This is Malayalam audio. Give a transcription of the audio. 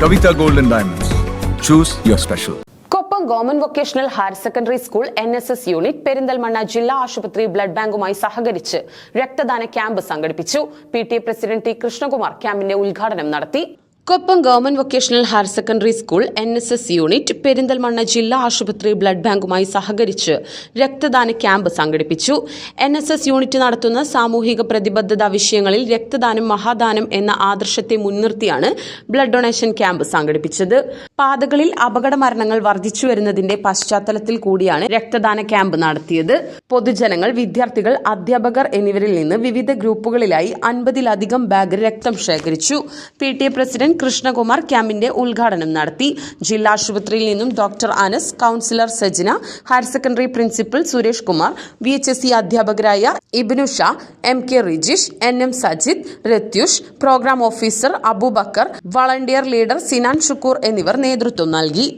Kavita golden diamonds Diamonds. Your special. Koppam government vocational higher secondary school N S S unit Perinthalmanna ജില്ലാ ആശുപത്രി ബ്ലഡ് ബാങ്കുമായി സഹകരിച്ച് രക്തദാന ക്യാമ്പ് സംഘടിപ്പിച്ചു P T A president T Krishnakumar ക്യാമ്പിന്റെ ഉദ്ഘാടനം നടത്തി Koppam government vocational higher secondary school N S S unit Perinthalmanna ജില്ലാ ആശുപത്രി ബ്ലഡ് ബാങ്കുമായി സഹകരിച്ച് രക്തദാന ക്യാമ്പ് സംഘടിപ്പിച്ചു. എൻ എസ് എസ് യൂണിറ്റ് നടത്തുന്ന സാമൂഹിക പ്രതിബദ്ധത വിഷയങ്ങളിൽ രക്തദാനം മഹാദാനം എന്ന ആദർശത്തെ മുൻനിർത്തിയാണ് ബ്ലഡ് ഡൊണേഷൻ ക്യാമ്പ് സംഘടിപ്പിച്ചത്. പാതകളിൽ അപകട മരണങ്ങൾ വർദ്ധിച്ചു വരുന്നതിന്റെ പശ്ചാത്തലത്തിൽ കൂടിയാണ് രക്തദാന ക്യാമ്പ് നടത്തിയത്. പൊതുജനങ്ങൾ വിദ്യാർത്ഥികൾ അധ്യാപകർ എന്നിവരിൽ നിന്ന് വിവിധ ഗ്രൂപ്പുകളിലായി അൻപതിലധികം ബാഗ് രക്തം ശേഖരിച്ചു. P T A president Krishnakumar ക്യാമ്പിന്റെ ഉദ്ഘാടനം നടത്തി. ജില്ലാ ആശുപത്രിയിൽ നിന്നും doctor Anas councillor Sajina higher secondary principal Suresh Kumar V H S C അധ്യാപകരായ Ibinu Sha M K Rijish N M Sajith Ratyush programme officer Abubakar volunteer leader Sinan Shukoor എന്നിവർ നേതൃത്വം നൽകി.